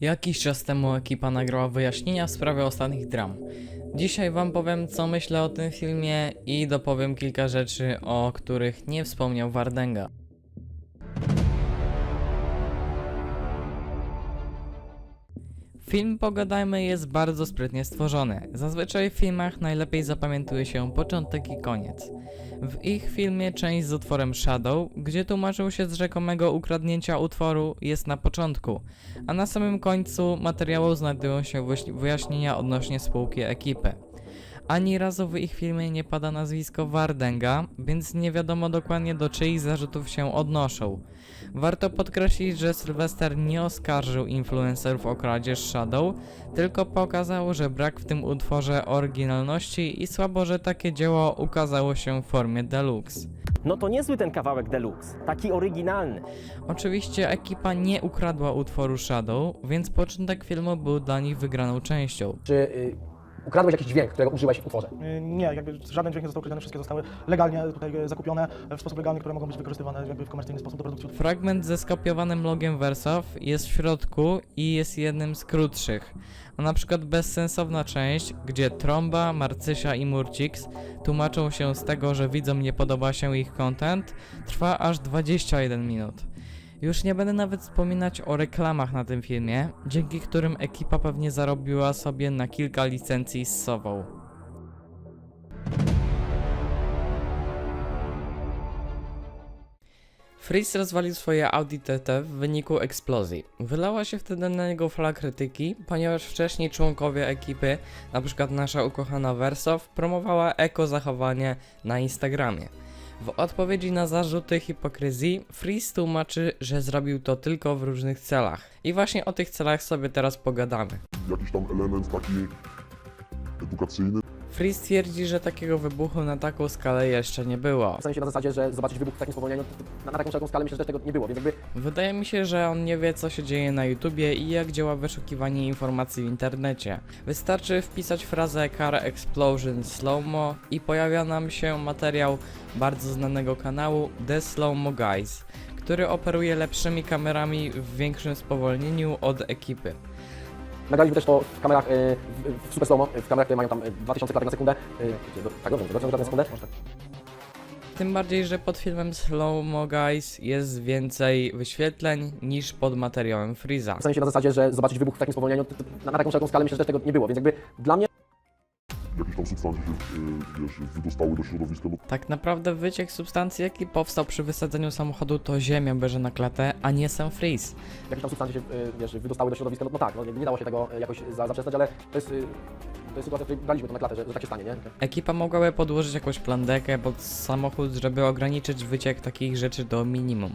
Jakiś czas temu ekipa nagrała wyjaśnienia w sprawie ostatnich dram. Dzisiaj wam powiem co myślę o tym filmie i dopowiem kilka rzeczy, o których nie wspomniał Wardenga. Film Pogadajmy jest bardzo sprytnie stworzony. Zazwyczaj w filmach najlepiej zapamiętuje się początek i koniec. W ich filmie część z utworem Shadow, gdzie tłumaczył się z rzekomego ukradnięcia utworu, jest na początku, a na samym końcu materiału znajdują się wyjaśnienia odnośnie spółki ekipy. Ani razu w ich filmie nie pada nazwisko Wardenga, więc nie wiadomo dokładnie do czyich zarzutów się odnoszą. Warto podkreślić, że Sylwester nie oskarżył influencerów o kradzież Shadow, tylko pokazał, że brak w tym utworze oryginalności i słabo, że takie dzieło ukazało się w formie deluxe. No to niezły ten kawałek deluxe, taki oryginalny. Oczywiście ekipa nie ukradła utworu Shadow, więc początek filmu był dla nich wygraną częścią. Czy y, ukradłeś jakiś dźwięk, którego użyłeś w utworze? Y, Nie, jakby żaden dźwięk nie został ukradziony, wszystkie zostały legalnie tutaj e, zakupione w sposób legalny, które mogą być wykorzystywane jakby w komercyjny sposób do produkcji. Fragment ze skopiowanym logiem Wersow jest w środku i jest jednym z krótszych. A na przykład bezsensowna część, gdzie Tromba, Marcysia i Murcix tłumaczą się z tego, że widzom nie podoba się ich content, trwa aż 21 minut. Już nie będę nawet wspominać o reklamach na tym filmie, dzięki którym ekipa pewnie zarobiła sobie na kilka licencji z Sową. Freeze rozwalił swoje Audi TT w wyniku eksplozji. Wylała się wtedy na niego fala krytyki, ponieważ wcześniej członkowie ekipy, np. nasza ukochana Wersow, promowała eko zachowanie na Instagramie. W odpowiedzi na zarzuty hipokryzji, Freeze tłumaczy, że zrobił to tylko w różnych celach. I właśnie o tych celach sobie teraz pogadamy. jakiś tam element taki edukacyjny. Freeze twierdzi, że takiego wybuchu na taką skalę jeszcze nie było. W sensie na zasadzie, że zobaczyć wybuch w takim spowolnieniu, to, to na, na taką szeroką skalę myślę, że tego nie było, więc jakby Wydaje mi się, że on nie wie, co się dzieje na YouTubie i jak działa wyszukiwanie informacji w internecie. Wystarczy wpisać frazę Car Explosion Slowmo i pojawia nam się materiał bardzo znanego kanału The Slowmo Guys, który operuje lepszymi kamerami w większym spowolnieniu od ekipy. Nagraliśmy też to w kamerach, y, w, w super slow w kamerach, które mają tam y, 2000 klatek na sekundę. Y, do, tak dobrze, 2000 klatek na sekundę? Może tak. Tym bardziej, że pod filmem Slowmo Guys jest więcej wyświetleń niż pod materiałem Freeza. W sensie na zasadzie, że zobaczyć wybuch w takim spowolnieniu, na, na taką szeroką skalę myślę, że tego nie było, więc jakby dla mnie Jakieś tam substancje się, y, wiesz, wydostały do środowiska. No, Tak naprawdę wyciek substancji, jaki powstał przy wysadzeniu samochodu, to ziemia bierze na klatę, a nie sam freeze. jakieś tam substancje się, y, wiesz, wydostały do środowiska, no, no tak, no, jakby nie dało się tego y, jakoś za, zaprzestać, ale to jest, y, to jest sytuacja, w której braliśmy to na klatę, że, że tak się stanie, nie? Ekipa mogłaby podłożyć jakąś plandekę pod samochód, żeby ograniczyć wyciek takich rzeczy do minimum.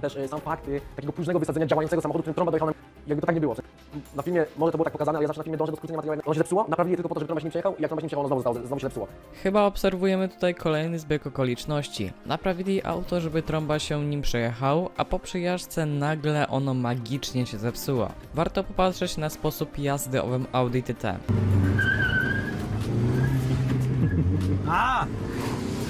Też y, sam fakt y, takiego późnego wysadzenia działającego samochodu, którym trąba dojechała, jakby to tak nie było. Na filmie może to było tak pokazane, ale ja zawsze na filmie dążę do skrócenia materiału. Ono się zepsuło, naprawili je tylko po to, żeby trąba się przejechał i jak trąba się nie przejechał, ono znowu, zostało, znowu się zepsuło. Chyba obserwujemy tutaj kolejny zbieg okoliczności. Naprawili auto, żeby trąba się nim przejechał, a po przejażdżce nagle ono magicznie się zepsuło. Warto popatrzeć na sposób jazdy owym Audi TT. A!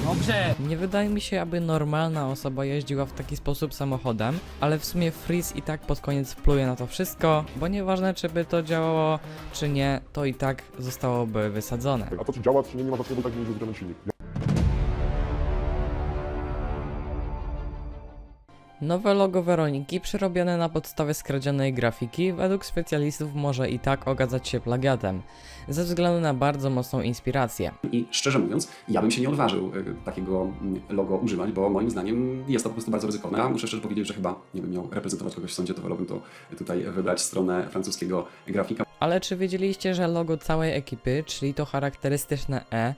Dobrze! Nie wydaje mi się, aby normalna osoba jeździła w taki sposób samochodem, ale w sumie Freeze i tak pod koniec wpluje na to wszystko, bo nieważne czy by to działało, czy nie, to i tak zostałoby wysadzone. a to czy działa, czy nie, nie ma znaczenia, bo tak nie zrobiony silnik. Nowe logo Weroniki przerobione na podstawie skradzionej grafiki według specjalistów może i tak okazać się plagiatem, ze względu na bardzo mocną inspirację. I szczerze mówiąc, ja bym się nie odważył y, takiego mm, logo używać, bo moim zdaniem jest to po prostu bardzo ryzykowne. Ja muszę szczerze powiedzieć, że chyba nie bym miał reprezentować kogoś w sądzie, to wolałbym to tutaj wybrać stronę francuskiego grafika. Ale czy wiedzieliście, że logo całej ekipy, czyli to charakterystyczne E,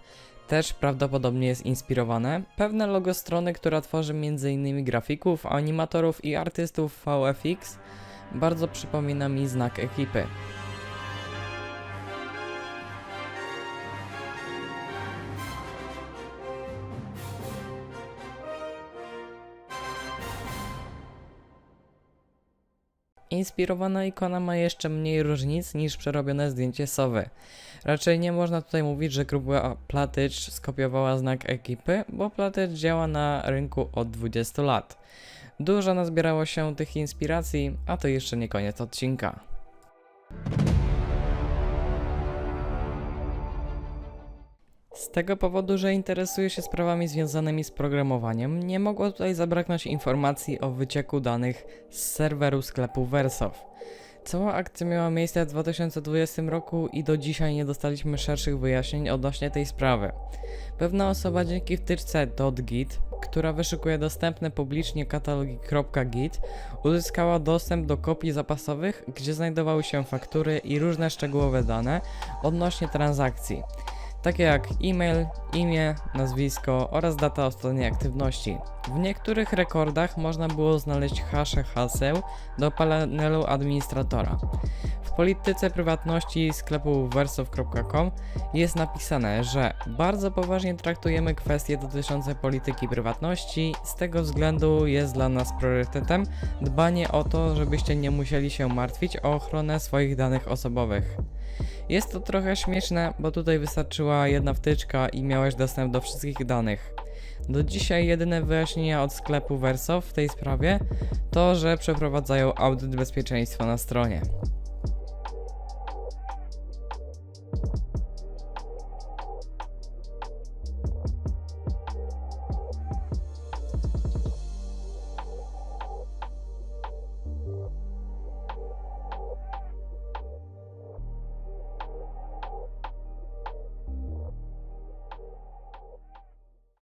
też prawdopodobnie jest inspirowane? Pewne logo strony, która tworzy m.in. grafików, animatorów i artystów VFX, bardzo przypomina mi znak ekipy. Inspirowana ikona ma jeszcze mniej różnic niż przerobione zdjęcie sowy. Raczej nie można tutaj mówić, że grupa Platycz skopiowała znak ekipy, bo Platycz działa na rynku od 20 lat. Dużo nazbierało się tych inspiracji, a to jeszcze nie koniec odcinka. Z tego powodu, że interesuję się sprawami związanymi z programowaniem, nie mogło tutaj zabraknąć informacji o wycieku danych z serweru sklepu Versoft. Cała akcja miała miejsce w 2020 roku i do dzisiaj nie dostaliśmy szerszych wyjaśnień odnośnie tej sprawy. Pewna osoba dzięki wtyczce .git, która wyszukuje dostępne publicznie katalogi .git, uzyskała dostęp do kopii zapasowych, gdzie znajdowały się faktury i różne szczegółowe dane odnośnie transakcji takie jak e-mail, imię, nazwisko oraz data ostatniej aktywności. W niektórych rekordach można było znaleźć hasze haseł do panelu administratora. Polityce prywatności sklepu versof.com jest napisane, że bardzo poważnie traktujemy kwestie dotyczące polityki prywatności, z tego względu jest dla nas priorytetem dbanie o to, żebyście nie musieli się martwić o ochronę swoich danych osobowych. Jest to trochę śmieszne, bo tutaj wystarczyła jedna wtyczka i miałeś dostęp do wszystkich danych. Do dzisiaj jedyne wyjaśnienia od sklepu Verso w tej sprawie to, że przeprowadzają audyt bezpieczeństwa na stronie.